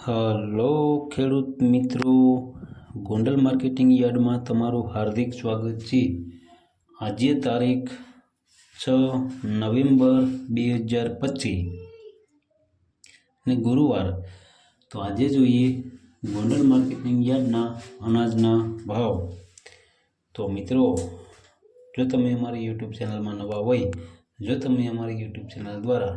Hello ખેડૂત મિત્રો. Gondal marketing યાર્ડમાં તમારું હાર્દિક સ્વાગત છે. આજે તારીખ છ નવેમ્બર બે હજાર પચીસ ને ગુરુવાર. તો આજે જોઈએ ગોંડલ માર્કેટિંગ યાર્ડના અનાજના ભાવ. તો મિત્રો, જો તમે અમારી યુટ્યુબ ચેનલમાં નવા હોય, જો તમે અમારી યુટ્યુબ ચેનલ દ્વારા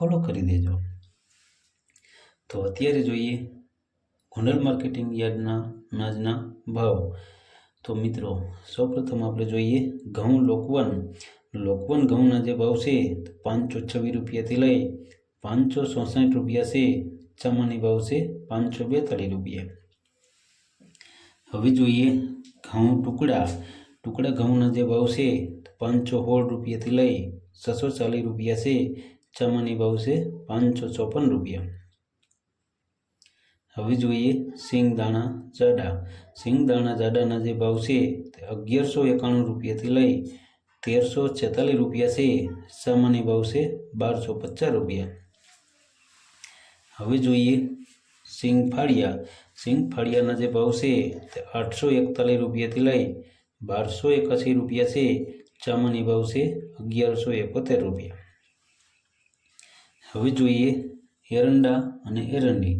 ફોલો કરી દેજો. તો અત્યારે જોઈએ ગોંડલ માર્કેટિંગ યાર્ડના અનાજના ભાવ. તો મિત્રો, સૌપ્રથમ આપણે જોઈએ ઘઉં લોકવન. લોકવન ઘઉંના જે ભાવ છે પાંચસો છવ્વીસ રૂપિયાથી લઈ પાંચસો ચોસઠ રૂપિયા છે. ચમાની ભાવ છે પાંચસો બેતાળીસ રૂપિયા. હવે જોઈએ ઘઉં ટુકડા. ટુકડા ઘઉંના જે ભાવ છે પાંચસો સોળ રૂપિયાથી લઈ છસો ચાલીસ રૂપિયા છે. ચામાની ભાવ પાંચસો ચોપન રૂપિયા. હવે જોઈએ સિંગદાણા જાડા. સિંગદાણા જાડાના જે ભાવ છે તે અગિયારસો એકાણું રૂપિયાથી લઈ તેરસો છેતાલીસ રૂપિયા છે. સામાન્ય ભાવ છે બારસો પચાસ રૂપિયા. હવે જોઈએ સિંગ ફાળિયા સિંગ ફાળિયાના જે ભાવ છે તે આઠસો એકતાલીસ રૂપિયાથી લઈ બારસો એકાસી રૂપિયા છે. ચામાની ભાવ છે અગિયારસો એકોતેર રૂપિયા. હવે જોઈએ એરંડા અને એરંડી.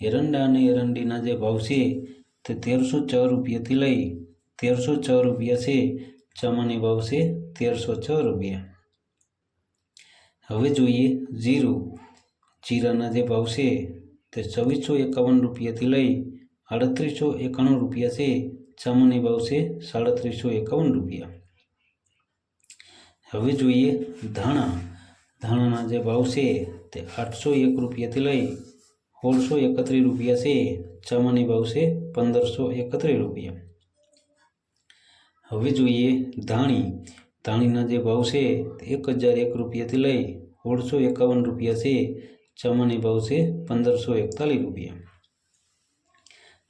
એરંડા અને એરંડીના જે ભાવ છે તે તેરસો છ રૂપિયાથી લઈ તેરસો છ રૂપિયા છે. ચમાની ભાવ છે તેરસો છ રૂપિયા. હવે જોઈએ જીરું. જીરાના જે ભાવ છે તે છવ્વીસો એકાવન રૂપિયાથી લઈ આડત્રીસો એકાણું રૂપિયા છે. ચમાની ભાવ છે સાડત્રીસો એકાવન રૂપિયા. હવે જોઈએ ધાણા. ધાણાના જે ભાવ છે તે આઠસો એક રૂપિયાથી લઈ સોળસો એકત્રીસ રૂપિયા છે. ચામાની ભાવ છે પંદરસો એકત્રીસ રૂપિયા. હવે જોઈએ ધાણી. ધાણીના જે ભાવ છે તે એક હજાર એક રૂપિયાથી લઈ સોળસો એકાવન રૂપિયા છે. ચામાની ભાવ છે પંદરસો એકતાલીસ રૂપિયા.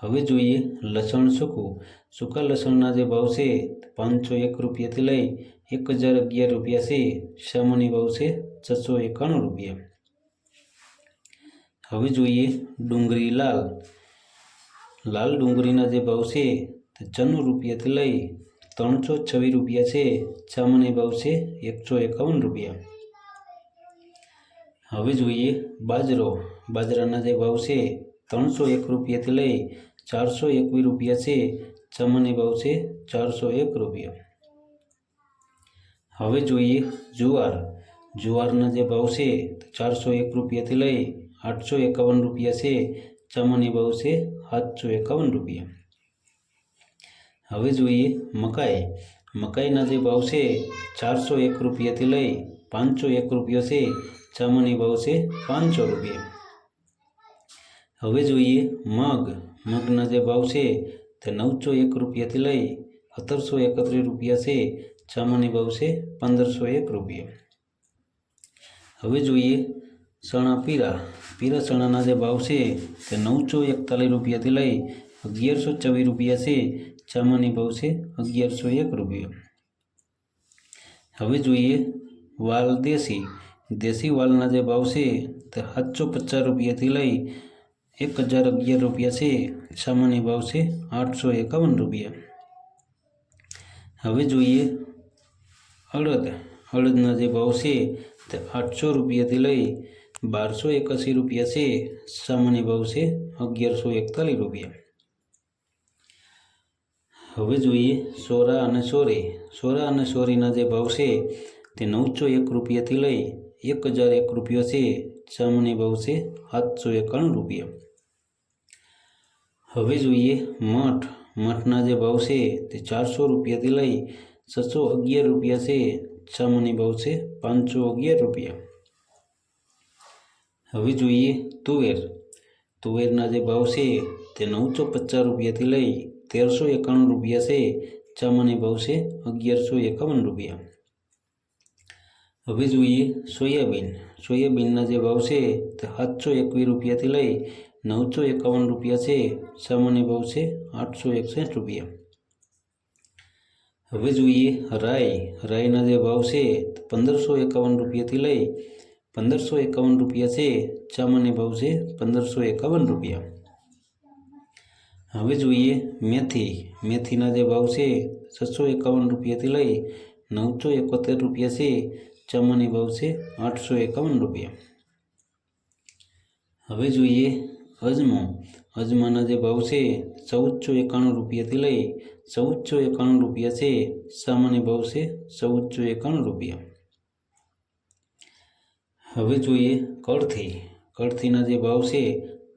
હવે જોઈએ લસણ સૂકું. સૂકા લસણના જે ભાવ છે પાંચસો એક રૂપિયાથી લઈ એક હજાર અગિયાર રૂપિયા છે. સામાન્ય ભાવ છે છસો એકાણું રૂપિયા. હવે જોઈએ ડુંગળી લાલ. લાલ ડુંગળીના જે ભાવ છે તે ચન્નું રૂપિયાથી લઈ ત્રણસો છવ્વીસ રૂપિયા છે. સામાન્ય ભાવ છે એકસો એકાવન રૂપિયા. હવે જોઈએ બાજરો. બાજરાના જે ભાવ છે ત્રણસો એક રૂપિયાથી લઈ ચારસો એકવીસ રૂપિયા છે. ચમની ભાવ છે ચારસો એક રૂપિયા. હવે જોઈએ જુવાર. જુવારના જે ભાવ છે, ચારસો એક રૂપિયાથી લઈ આઠસો એકાવન રૂપિયા છે સામાન્ય ભાવ છે, સાતસો એકાવન રૂપિયા. હવે જોઈએ મકાઈ. મકાઈના જે ભાવ છે, ચારસો એક રૂપિયાથી લઈ પાંચસો એક રૂપિયો છે સામાન્ય ભાવ છે, પાંચસો રૂપિયા. હવે જોઈએ મગ. મગના જે ભાવ છે, તે નવસો એક રૂપિયાથી લઈ સત્તરસો એકત્રીસ રૂપિયા છે સામાન્ય ભાવ છે, પંદરસો એક રૂપિયા. હવે જોઈએ ચણા પીરા. પીરા ચણાના જે ભાવ છે તે નવસો એકતાલીસ રૂપિયાથી લઈ અગિયારસો ચોવીસ રૂપિયા છે. ચામાની ભાવ છે અગિયારસો એક રૂપિયા. હવે જોઈએ વાલ દેશી. દેશી વાલના જે ભાવ છે તે સાતસો પચાસ રૂપિયાથી લઈ એક હજાર અગિયાર રૂપિયા છે. સામાન્ય ભાવ છે આઠસો એકાવન રૂપિયા. હવે જોઈએ અડદ. અડદના જે ભાવ છે તે આઠસો રૂપિયાથી લઈ બારસો એકાસી રૂપિયા છે. સામાન્ય ભાવ છે અગિયારસો એકતાલીસ રૂપિયા. હવે જોઈએ સોરા અને સોરી. સોરા અને સોરીના જે ભાવ છે તે નવસો એક રૂપિયાથી લઈ એક હજાર એક રૂપિયો છે. સામાન્ય ભાવ છે સાતસો એકાણું રૂપિયા. હવે જોઈએ મઠ. મઠના જે ભાવ છે તે ચારસો રૂપિયાથી લઈ છસો અગિયાર રૂપિયા છે. સામાન્ય ભાવ છે, પાંચસો અગિયાર રૂપિયા. હવે જોઈએ તુવેર. તુવેરના જે ભાવ છે, તે નવસો પચાસ રૂપિયાથી લઈ તેરસો એકાણું રૂપિયા છે ચામાની ભાવ છે અગિયારસો એકાવન રૂપિયા. હવે જોઈએ સોયાબીન. સોયાબીનના જે ભાવ છે, તે સાતસો એકવીસ રૂપિયાથી લઈ નવસો એકાવન રૂપિયા છે સામાન્ય ભાવ છે આઠસો એકસઠ રૂપિયા. હવે જોઈએ રાઈ રાઈના જે ભાવ છે તે પંદરસો એકાવન રૂપિયાથી લઈ પંદરસો એકાવન રૂપિયા છે સામાન્ય ભાવ છે પંદરસો એકાવન રૂપિયા હવે જોઈએ મેથી મેથીના જે ભાવ છે છસો એકાવન રૂપિયાથી લઈ નવસો એકોતેર રૂપિયા છે ચામાની ભાવ છે આઠસો એકાવન રૂપિયા હવે જોઈએ અજમો અજમાના જે ભાવ છે ચૌદસો એકાણું રૂપિયાથી લઈ ચૌદસો એકાણું રૂપિયા છે, સામાન્ય ભાવ છે ચૌદસો એકાણું રૂપિયા. હવે જોઈએ કળથી કળથીના જે ભાવ છે,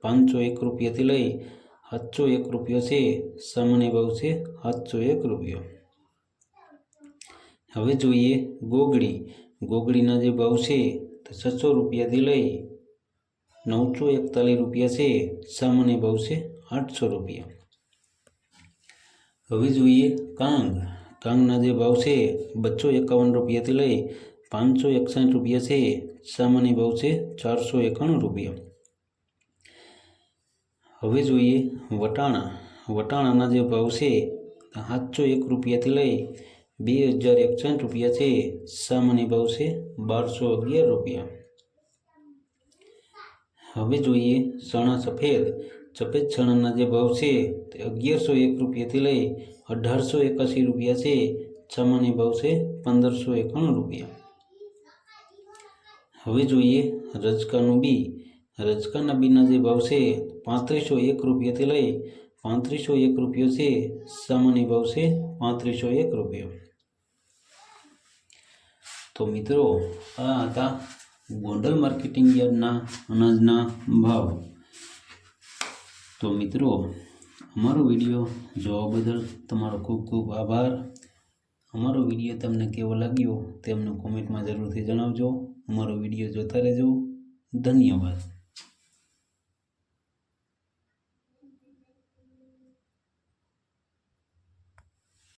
પાંચસો એક રૂપિયાથી લઈ સાતસો એક રૂપિયો છે, સામાન્ય ભાવ છે સાતસો એક રૂપિયો. હવે જોઈએ ગોગડી. ગોગડીના જે ભાવ છે, તો છસો રૂપિયાથી લઈ નવસો એકતાલીસ રૂપિયા છે, સામાન્ય ભાવ છે આઠસો રૂપિયા. હવે જોઈએ કાંગ. કાંગના જે ભાવ છે, બસો એકાવન રૂપિયાથી લઈ પાંચસો એકસાઠ રૂપિયા છે. સામાન્ય ભાવ છે, ચારસો એકાણું રૂપિયા. હવે જોઈએ વટાણા. વટાણાના જે ભાવ છે, સાતસો એક રૂપિયાથી લઈ બે હજાર એકસાઠ રૂપિયા છે. સામાન્ય ભાવ છે, બારસો અગિયાર રૂપિયા. હવે જોઈએ ચણા સફેદ. સફેદ ચણાના જે ભાવ છે તે અગિયારસો એક રૂપિયાથી લઈ અઢારસો એકાસી રૂપિયા છે. સામાન્ય ભાવ છે પંદરસો એકાણું રૂપિયા. હવે જોઈએ રજકાનું બી. રજકાના બીના જે ભાવ છે પાંત્રીસો એક રૂપિયાથી લઈ પાંત્રીસો એક રૂપિયો છે. સામાન્ય ભાવ છે પાંત્રીસો એક રૂપિયો. તો મિત્રો, આ હતા ગોંડલ માર્કેટિંગ યાર્ડના અનાજના ભાવ. તો મિત્રો, અમારો વીડિયો જોવા બદલ તમારો ખૂબ ખૂબ આભાર. અમારો વીડિયો તમને કેવો લાગ્યો તે અમને કોમેન્ટમાં જરૂરથી જણાવજો. અમારો વીડિયો જોતા રહેજો. ધન્યવાદ.